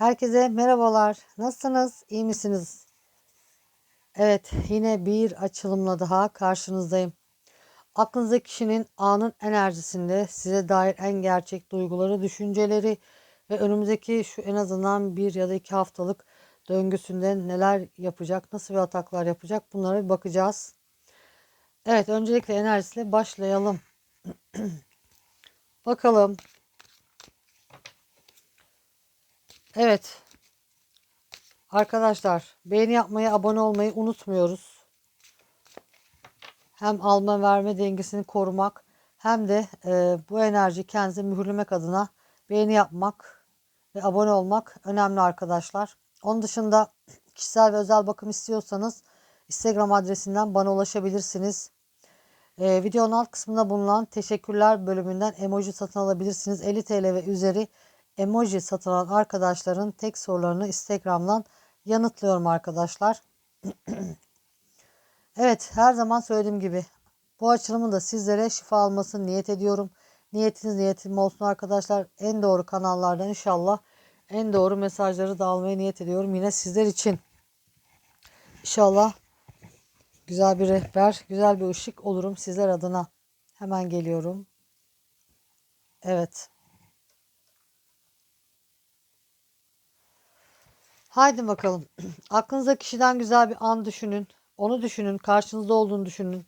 Herkese merhabalar. Nasılsınız? İyi misiniz? Evet, yine bir açılımla daha karşınızdayım. Aklınızdaki kişinin anın enerjisinde size dair en gerçek duyguları, düşünceleri ve önümüzdeki şu en azından bir ya da iki haftalık döngüsünde neler yapacak, nasıl bir ataklar yapacak bunlara bir bakacağız. Evet, öncelikle enerjisiyle başlayalım. Bakalım Evet. Arkadaşlar beğeni yapmayı, abone olmayı unutmuyoruz. Hem alma verme dengesini korumak hem de e, bu enerjiyi kendinize mühürlemek adına beğeni yapmak ve abone olmak önemli arkadaşlar. Onun dışında kişisel ve özel bakım istiyorsanız Instagram adresinden bana ulaşabilirsiniz. E, videonun alt kısmında bulunan teşekkürler bölümünden emoji satın alabilirsiniz. 50 TL ve üzeri emoji satın alan arkadaşların tek sorularını Instagram'dan yanıtlıyorum arkadaşlar. evet her zaman söylediğim gibi bu açılımın da sizlere şifa almasını niyet ediyorum. Niyetiniz niyetim olsun arkadaşlar. En doğru kanallardan inşallah en doğru mesajları da almaya niyet ediyorum. Yine sizler için. İnşallah güzel bir rehber, güzel bir ışık olurum sizler adına. Hemen geliyorum. Evet. Haydi bakalım. Aklınıza kişiden güzel bir an düşünün. Onu düşünün. Karşınızda olduğunu düşünün.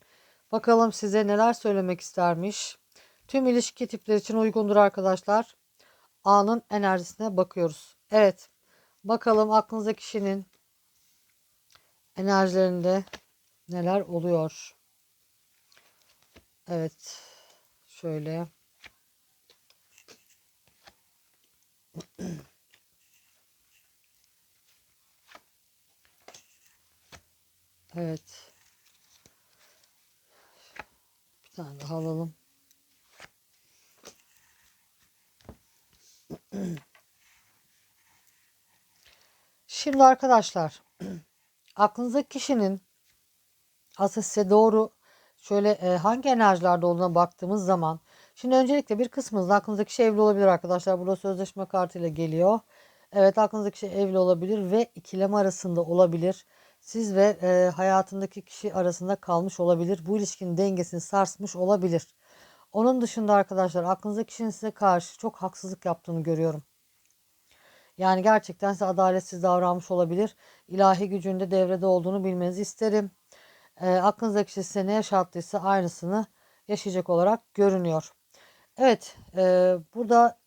Bakalım size neler söylemek istermiş. Tüm ilişki tipleri için uygundur arkadaşlar. Anın enerjisine bakıyoruz. Evet. Bakalım aklınıza kişinin enerjilerinde neler oluyor. Evet. Şöyle. Evet. Bir tane daha alalım. Şimdi arkadaşlar aklınızdaki kişinin aslında size doğru şöyle e, hangi enerjilerde olduğuna baktığımız zaman şimdi öncelikle bir kısmınızda aklınızdaki kişi evli olabilir arkadaşlar. Burada sözleşme kartıyla geliyor. Evet aklınızdaki kişi evli olabilir ve ikileme arasında olabilir siz ve e, hayatındaki kişi arasında kalmış olabilir. Bu ilişkinin dengesini sarsmış olabilir. Onun dışında arkadaşlar aklınızdaki kişinin size karşı çok haksızlık yaptığını görüyorum. Yani gerçekten size adaletsiz davranmış olabilir. İlahi gücünde devrede olduğunu bilmenizi isterim. E, aklınızdaki kişi size ne yaşattıysa aynısını yaşayacak olarak görünüyor. Evet e, burada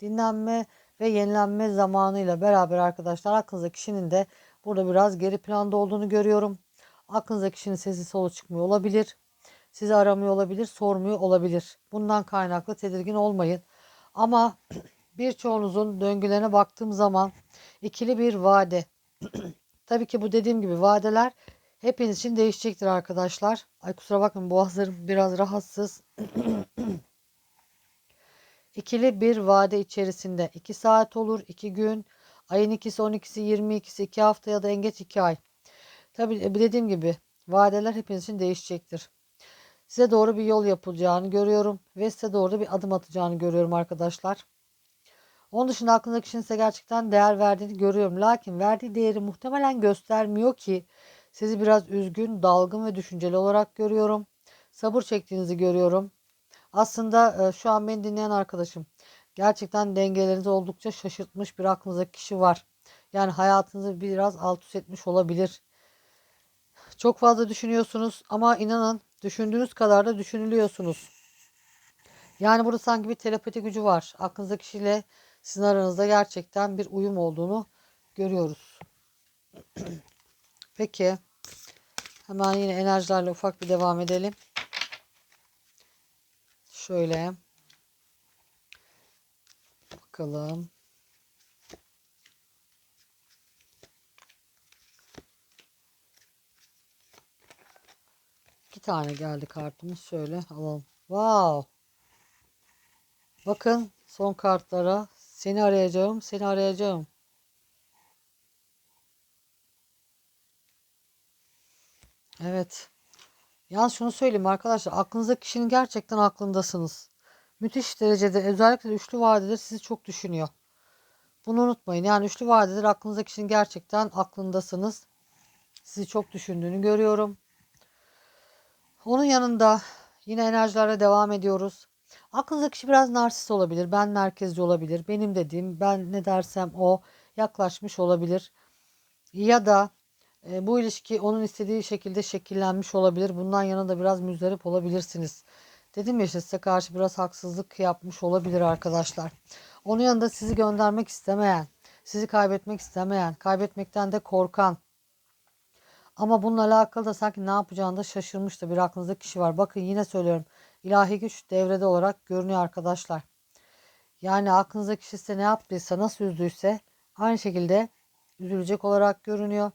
dinlenme ve yenilenme zamanıyla beraber arkadaşlar aklınızdaki kişinin de Burada biraz geri planda olduğunu görüyorum. Aklınıza kişinin sesi solu çıkmıyor olabilir. Sizi aramıyor olabilir, sormuyor olabilir. Bundan kaynaklı tedirgin olmayın. Ama birçoğunuzun döngülerine baktığım zaman ikili bir vade. Tabii ki bu dediğim gibi vadeler hepiniz için değişecektir arkadaşlar. Ay kusura bakmayın boğazlarım biraz rahatsız. İkili bir vade içerisinde 2 saat olur, 2 gün, Ayın ikisi 12'si 22'si 2 hafta ya da en geç 2 ay. Tabi e, dediğim gibi vadeler hepiniz için değişecektir. Size doğru bir yol yapılacağını görüyorum ve size doğru bir adım atacağını görüyorum arkadaşlar. Onun dışında aklındaki kişinin size gerçekten değer verdiğini görüyorum. Lakin verdiği değeri muhtemelen göstermiyor ki sizi biraz üzgün, dalgın ve düşünceli olarak görüyorum. Sabır çektiğinizi görüyorum. Aslında e, şu an beni dinleyen arkadaşım Gerçekten dengelerinizi oldukça şaşırtmış bir aklınızdaki kişi var. Yani hayatınızı biraz alt üst etmiş olabilir. Çok fazla düşünüyorsunuz ama inanın düşündüğünüz kadar da düşünülüyorsunuz. Yani burada sanki bir telepati gücü var. Aklınızdaki kişiyle sizin aranızda gerçekten bir uyum olduğunu görüyoruz. Peki. Hemen yine enerjilerle ufak bir devam edelim. Şöyle. Bakalım. İki tane geldi kartımız. Şöyle alalım. Wow. Bakın son kartlara. Seni arayacağım. Seni arayacağım. Evet. Yalnız şunu söyleyeyim arkadaşlar. Aklınızda kişinin gerçekten aklındasınız müthiş derecede özellikle üçlü vadede sizi çok düşünüyor. Bunu unutmayın. Yani üçlü vadedir aklınızdaki kişinin gerçekten aklındasınız. Sizi çok düşündüğünü görüyorum. Onun yanında yine enerjilerle devam ediyoruz. Aklınızdaki kişi biraz narsist olabilir. Ben merkezci olabilir. Benim dediğim ben ne dersem o yaklaşmış olabilir. Ya da e, bu ilişki onun istediği şekilde şekillenmiş olabilir. Bundan yana da biraz müzdarip olabilirsiniz. Dedim ya işte size karşı biraz haksızlık yapmış olabilir arkadaşlar. Onun yanında sizi göndermek istemeyen, sizi kaybetmek istemeyen, kaybetmekten de korkan, ama bununla alakalı da sanki ne yapacağını da şaşırmış da bir aklınızda kişi var. Bakın yine söylüyorum. ilahi güç devrede olarak görünüyor arkadaşlar. Yani aklınızdaki kişi size ne yaptıysa, nasıl üzdüyse aynı şekilde üzülecek olarak görünüyor.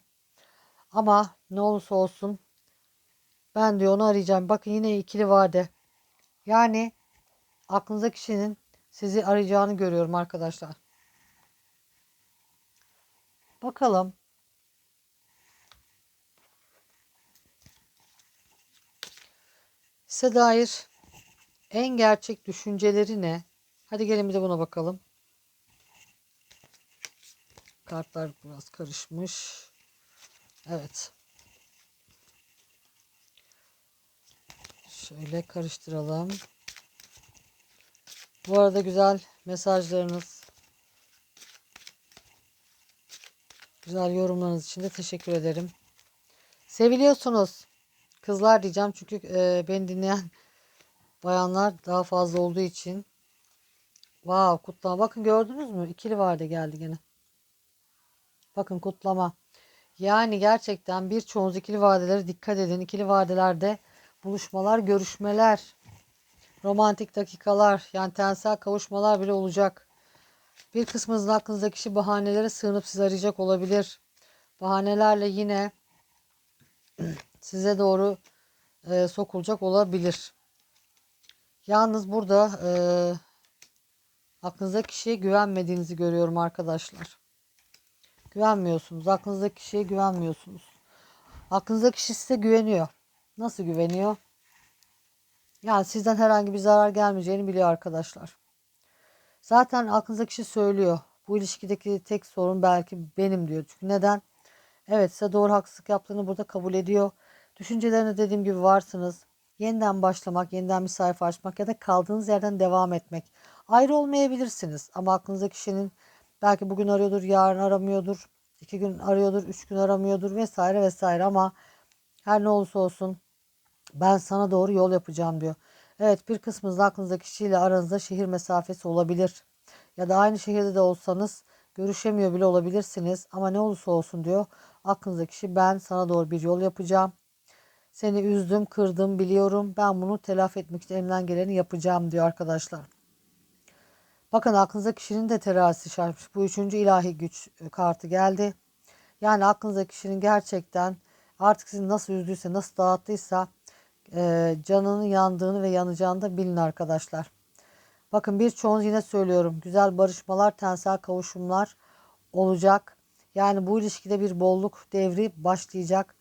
Ama ne olursa olsun ben diyor onu arayacağım. Bakın yine ikili vade. Yani aklınızdaki kişinin sizi arayacağını görüyorum arkadaşlar. Bakalım Size dair en gerçek düşünceleri ne? Hadi gelin bir de buna bakalım. Kartlar biraz karışmış. Evet. Şöyle karıştıralım. Bu arada güzel mesajlarınız, güzel yorumlarınız için de teşekkür ederim. Seviliyorsunuz. Kızlar diyeceğim çünkü e, beni dinleyen bayanlar daha fazla olduğu için. Wow kutlama. Bakın gördünüz mü? İkili vade geldi gene. Bakın kutlama. Yani gerçekten birçoğunuz ikili vadelere dikkat edin. İkili vadelerde buluşmalar, görüşmeler, romantik dakikalar, yani tensel kavuşmalar bile olacak. Bir kısmınızın aklınızdaki kişi bahanelere sığınıp sizi arayacak olabilir. Bahanelerle yine size doğru e, sokulacak olabilir. Yalnız burada e, aklınızdaki kişiye güvenmediğinizi görüyorum arkadaşlar. Güvenmiyorsunuz. Aklınızdaki kişiye güvenmiyorsunuz. Aklınızdaki kişi size güveniyor. Nasıl güveniyor? Yani sizden herhangi bir zarar gelmeyeceğini biliyor arkadaşlar. Zaten aklınızdaki kişi söylüyor. Bu ilişkideki tek sorun belki benim diyor. Çünkü neden? Evet size doğru haksızlık yaptığını burada kabul ediyor. Düşüncelerine dediğim gibi varsınız. Yeniden başlamak, yeniden bir sayfa açmak ya da kaldığınız yerden devam etmek. Ayrı olmayabilirsiniz ama aklınızdaki kişinin belki bugün arıyordur, yarın aramıyordur, iki gün arıyordur, üç gün aramıyordur vesaire vesaire ama her ne olursa olsun ben sana doğru yol yapacağım diyor. Evet bir kısmınız aklınızdaki kişiyle aranızda şehir mesafesi olabilir. Ya da aynı şehirde de olsanız görüşemiyor bile olabilirsiniz. Ama ne olursa olsun diyor. Aklınızdaki kişi ben sana doğru bir yol yapacağım. Seni üzdüm, kırdım biliyorum. Ben bunu telafi etmek için elimden geleni yapacağım diyor arkadaşlar. Bakın aklınıza kişinin de terazisi şartmış. Bu üçüncü ilahi güç kartı geldi. Yani aklınıza kişinin gerçekten artık sizi nasıl üzdüyse, nasıl dağıttıysa e, canının yandığını ve yanacağını da bilin arkadaşlar. Bakın birçoğunuz yine söylüyorum. Güzel barışmalar, tensel kavuşumlar olacak. Yani bu ilişkide bir bolluk devri başlayacak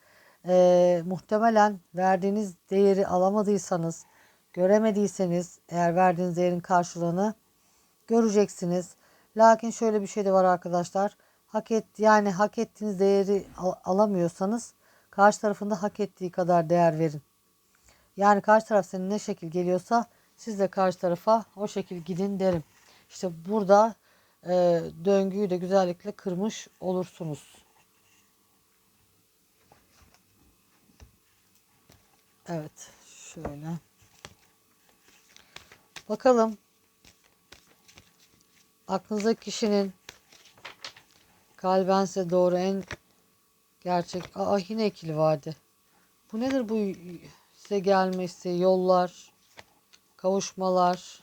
e, muhtemelen verdiğiniz değeri alamadıysanız, göremediyseniz eğer verdiğiniz değerin karşılığını göreceksiniz. Lakin şöyle bir şey de var arkadaşlar. Hak et yani hak ettiğiniz değeri al, alamıyorsanız karşı tarafında hak ettiği kadar değer verin. Yani karşı taraf senin ne şekil geliyorsa siz de karşı tarafa o şekil gidin derim. İşte burada e, döngüyü de güzellikle kırmış olursunuz. Evet. Şöyle. Bakalım. Aklınızdaki kişinin kalbense doğru en gerçek. Aa yine ikili vardı. Bu nedir bu size gelmesi, yollar, kavuşmalar.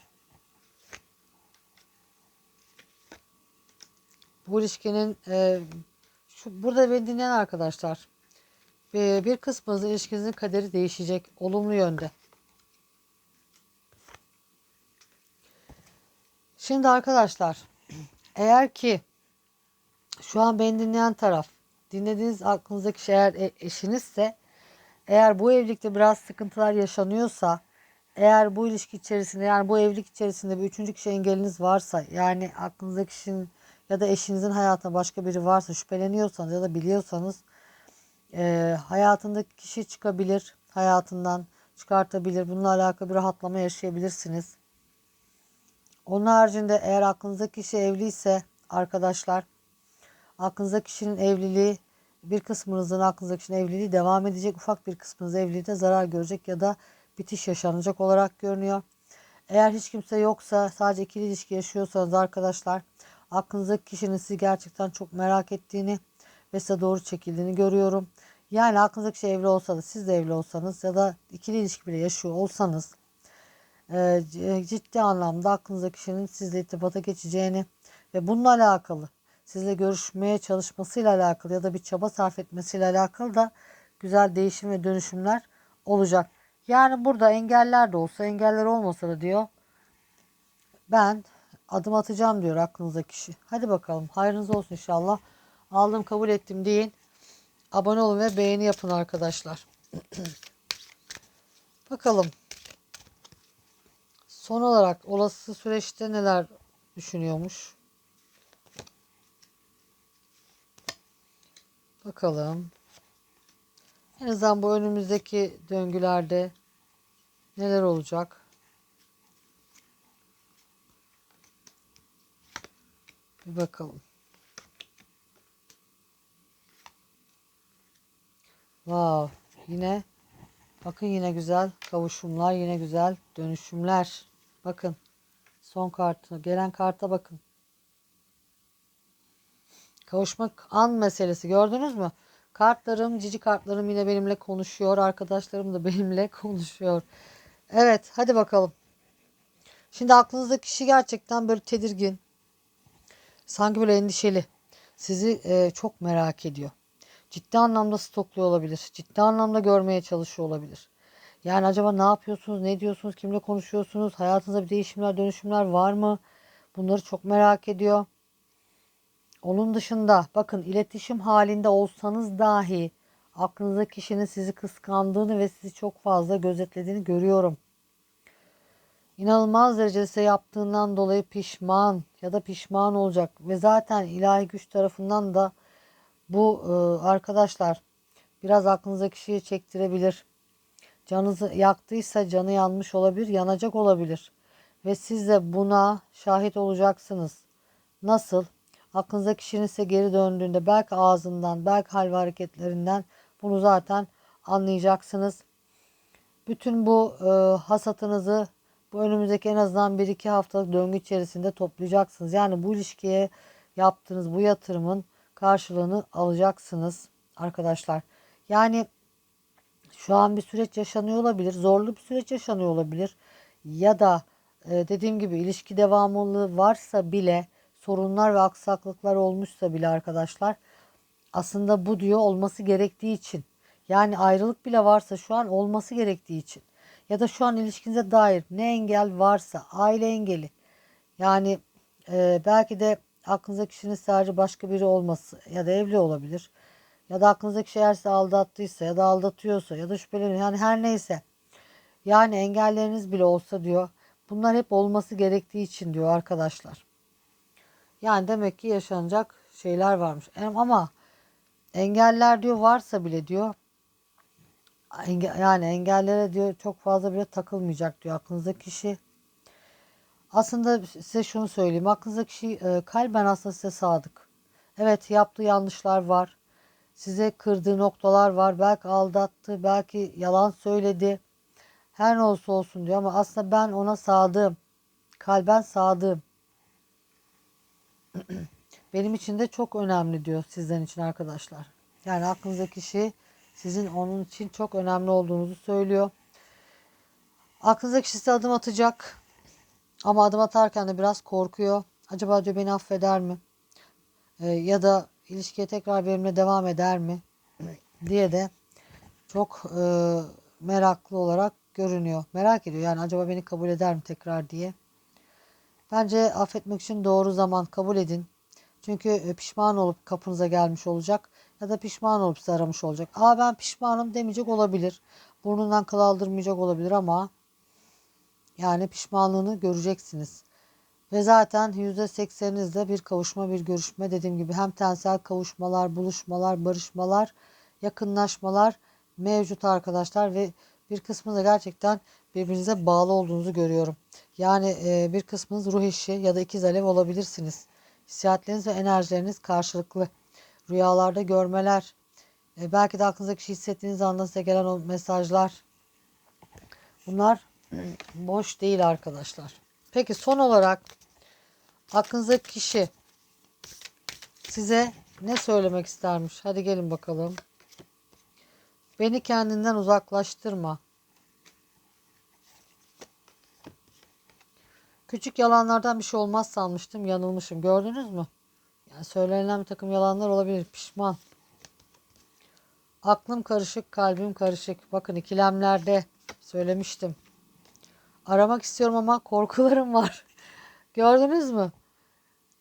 Bu ilişkinin e, şu burada beni dinleyen arkadaşlar ve bir kısmınızın ilişkinizin kaderi değişecek olumlu yönde. Şimdi arkadaşlar eğer ki şu an beni dinleyen taraf dinlediğiniz aklınızdaki şey eğer e, eşinizse eğer bu evlilikte biraz sıkıntılar yaşanıyorsa eğer bu ilişki içerisinde yani bu evlilik içerisinde bir üçüncü kişi engeliniz varsa yani aklınızdaki kişinin ya da eşinizin hayatında başka biri varsa şüpheleniyorsanız ya da biliyorsanız e, hayatındaki kişi çıkabilir, hayatından çıkartabilir. Bununla alakalı bir rahatlama yaşayabilirsiniz. Onun haricinde eğer aklınızdaki kişi evliyse arkadaşlar aklınızdaki kişinin evliliği bir kısmınızın aklınızdaki kişinin evliliği devam edecek. Ufak bir kısmınız evliliğinde zarar görecek ya da bitiş yaşanacak olarak görünüyor. Eğer hiç kimse yoksa sadece ikili ilişki yaşıyorsanız arkadaşlar aklınızdaki kişinin sizi gerçekten çok merak ettiğini ve size doğru çekildiğini görüyorum. Yani aklınızdaki kişi evli olsa da siz de evli olsanız ya da ikili ilişki bile yaşıyor olsanız e, ciddi anlamda aklınızdaki kişinin sizle irtibata geçeceğini ve bununla alakalı sizle görüşmeye çalışmasıyla alakalı ya da bir çaba sarf etmesiyle alakalı da güzel değişim ve dönüşümler olacak. Yani burada engeller de olsa engeller olmasa da diyor ben adım atacağım diyor aklınızdaki kişi. Hadi bakalım hayrınız olsun inşallah. Aldım kabul ettim deyin. Abone olun ve beğeni yapın arkadaşlar. bakalım. Son olarak olası süreçte neler düşünüyormuş? Bakalım. En azından bu önümüzdeki döngülerde neler olacak? Bir bakalım. Wow, yine bakın yine güzel kavuşumlar, yine güzel dönüşümler. Bakın son kartı, gelen karta bakın. Kavuşmak an meselesi gördünüz mü? Kartlarım, cici kartlarım yine benimle konuşuyor. Arkadaşlarım da benimle konuşuyor. Evet hadi bakalım. Şimdi aklınızdaki kişi gerçekten böyle tedirgin. Sanki böyle endişeli. Sizi e, çok merak ediyor. Ciddi anlamda stokluyor olabilir. Ciddi anlamda görmeye çalışıyor olabilir. Yani acaba ne yapıyorsunuz, ne diyorsunuz, kimle konuşuyorsunuz, hayatınızda bir değişimler, dönüşümler var mı? Bunları çok merak ediyor. Onun dışında bakın iletişim halinde olsanız dahi aklınızdaki kişinin sizi kıskandığını ve sizi çok fazla gözetlediğini görüyorum. İnanılmaz derecede yaptığından dolayı pişman ya da pişman olacak ve zaten ilahi güç tarafından da bu e, arkadaşlar biraz aklınızdaki kişiyi çektirebilir. Canınızı yaktıysa canı yanmış olabilir, yanacak olabilir. Ve siz de buna şahit olacaksınız. Nasıl? Aklınızdaki kişinin geri döndüğünde belki ağzından, belki hal ve hareketlerinden bunu zaten anlayacaksınız. Bütün bu e, hasatınızı bu önümüzdeki en azından 1-2 haftalık döngü içerisinde toplayacaksınız. Yani bu ilişkiye yaptığınız bu yatırımın karşılığını alacaksınız arkadaşlar. Yani şu an bir süreç yaşanıyor olabilir. Zorlu bir süreç yaşanıyor olabilir. Ya da e, dediğim gibi ilişki devamlılığı varsa bile sorunlar ve aksaklıklar olmuşsa bile arkadaşlar aslında bu diyor olması gerektiği için. Yani ayrılık bile varsa şu an olması gerektiği için. Ya da şu an ilişkinize dair ne engel varsa aile engeli. Yani e, belki de aklınızdaki kişinin sadece başka biri olması ya da evli olabilir. Ya da aklınızdaki kişi eğer sizi aldattıysa ya da aldatıyorsa ya da şüpheleniyor. Yani her neyse. Yani engelleriniz bile olsa diyor. Bunlar hep olması gerektiği için diyor arkadaşlar. Yani demek ki yaşanacak şeyler varmış. Ama engeller diyor varsa bile diyor yani engellere diyor çok fazla bile takılmayacak diyor aklınızdaki kişi. Aslında size şunu söyleyeyim. Aklınızdaki kişi e, kalben aslında size sadık. Evet yaptığı yanlışlar var. Size kırdığı noktalar var. Belki aldattı, belki yalan söyledi. Her ne olursa olsun diyor ama aslında ben ona sadığım. Kalben sadığım. Benim için de çok önemli diyor sizden için arkadaşlar. Yani aklınızdaki kişi sizin onun için çok önemli olduğunuzu söylüyor. Aklınızdaki kişi size adım atacak. Ama adım atarken de biraz korkuyor. Acaba diyor beni affeder mi? Ee, ya da ilişkiye tekrar benimle devam eder mi? diye de çok e, meraklı olarak görünüyor. Merak ediyor yani acaba beni kabul eder mi tekrar diye. Bence affetmek için doğru zaman kabul edin. Çünkü e, pişman olup kapınıza gelmiş olacak ya da pişman olup sizi aramış olacak. Aa ben pişmanım demeyecek olabilir. Burnundan kıl aldırmayacak olabilir ama yani pişmanlığını göreceksiniz. Ve zaten %80'inizde bir kavuşma, bir görüşme dediğim gibi hem tensel kavuşmalar, buluşmalar, barışmalar, yakınlaşmalar mevcut arkadaşlar ve bir kısmı da gerçekten birbirinize bağlı olduğunuzu görüyorum. Yani e, bir kısmınız ruh eşi ya da ikiz alev olabilirsiniz. Hissiyatlarınız ve enerjileriniz karşılıklı. Rüyalarda görmeler, e, belki de aklınızdaki şey hissettiğiniz anda size gelen o mesajlar. Bunlar boş değil arkadaşlar. Peki son olarak aklınızdaki kişi size ne söylemek istermiş? Hadi gelin bakalım. Beni kendinden uzaklaştırma. Küçük yalanlardan bir şey olmaz sanmıştım. Yanılmışım. Gördünüz mü? Yani söylenen bir takım yalanlar olabilir. Pişman. Aklım karışık, kalbim karışık. Bakın ikilemlerde söylemiştim. Aramak istiyorum ama korkularım var. Gördünüz mü?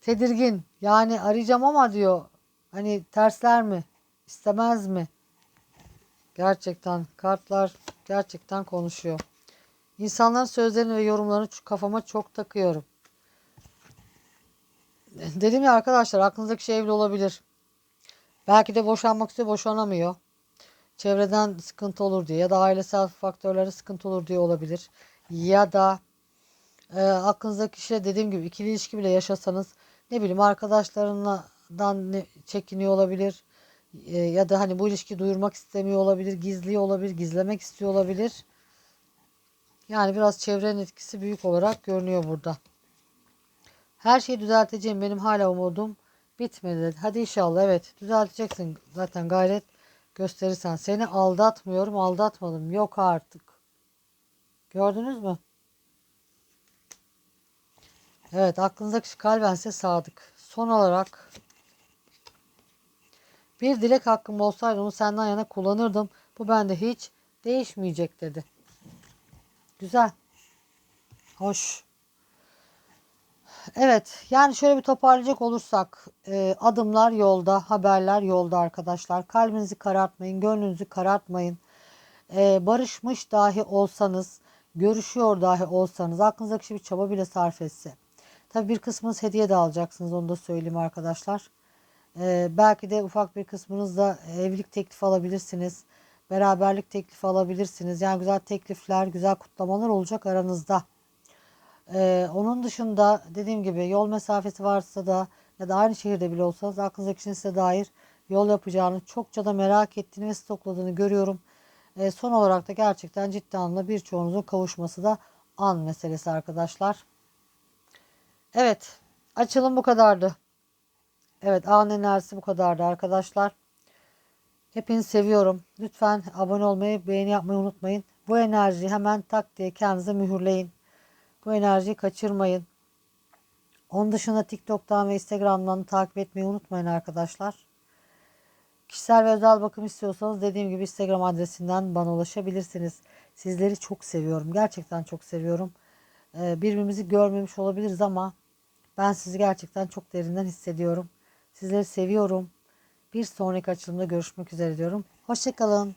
Tedirgin. Yani arayacağım ama diyor. Hani tersler mi? İstemez mi? Gerçekten kartlar gerçekten konuşuyor. İnsanların sözlerini ve yorumlarını kafama çok takıyorum. Dedim ya arkadaşlar aklınızdaki şey evli olabilir. Belki de boşanmak istiyor boşanamıyor. Çevreden sıkıntı olur diye ya da ailesel faktörlere sıkıntı olur diye olabilir. Ya da e, aklınızdaki kişiyle dediğim gibi ikili ilişki bile yaşasanız ne bileyim arkadaşlarından ne, çekiniyor olabilir. E, ya da hani bu ilişkiyi duyurmak istemiyor olabilir, gizliyor olabilir, gizlemek istiyor olabilir. Yani biraz çevrenin etkisi büyük olarak görünüyor burada. Her şeyi düzelteceğim benim hala umudum bitmedi. Hadi inşallah evet düzelteceksin zaten gayret gösterirsen. Seni aldatmıyorum aldatmadım yok artık. Gördünüz mü? Evet aklınızdaki kişi kalben size sadık. Son olarak bir dilek hakkım olsaydı onu senden yana kullanırdım. Bu bende hiç değişmeyecek dedi. Güzel. Hoş. Evet yani şöyle bir toparlayacak olursak e, adımlar yolda haberler yolda arkadaşlar. Kalbinizi karartmayın gönlünüzü karartmayın. E, barışmış dahi olsanız görüşüyor dahi olsanız aklınızdaki kişi bir çaba bile sarf etse. Tabi bir kısmınız hediye de alacaksınız onu da söyleyeyim arkadaşlar. E, belki de ufak bir kısmınız da evlilik teklifi alabilirsiniz beraberlik teklifi alabilirsiniz yani güzel teklifler güzel kutlamalar olacak aranızda. Ee, onun dışında dediğim gibi yol mesafesi varsa da ya da aynı şehirde bile olsanız aklınızdaki kişinin size dair yol yapacağını çokça da merak ettiğini ve stokladığını görüyorum. Ee, son olarak da gerçekten ciddi anlamda birçoğunuzun kavuşması da an meselesi arkadaşlar. Evet açılım bu kadardı. Evet an enerjisi bu kadardı arkadaşlar. Hepinizi seviyorum. Lütfen abone olmayı, beğeni yapmayı unutmayın. Bu enerjiyi hemen tak diye kendinize mühürleyin. Bu enerjiyi kaçırmayın. Onun dışında TikTok'tan ve Instagram'dan takip etmeyi unutmayın arkadaşlar. Kişisel ve özel bakım istiyorsanız dediğim gibi Instagram adresinden bana ulaşabilirsiniz. Sizleri çok seviyorum. Gerçekten çok seviyorum. Ee, birbirimizi görmemiş olabiliriz ama ben sizi gerçekten çok derinden hissediyorum. Sizleri seviyorum. Bir sonraki açılımda görüşmek üzere diyorum. Hoşçakalın.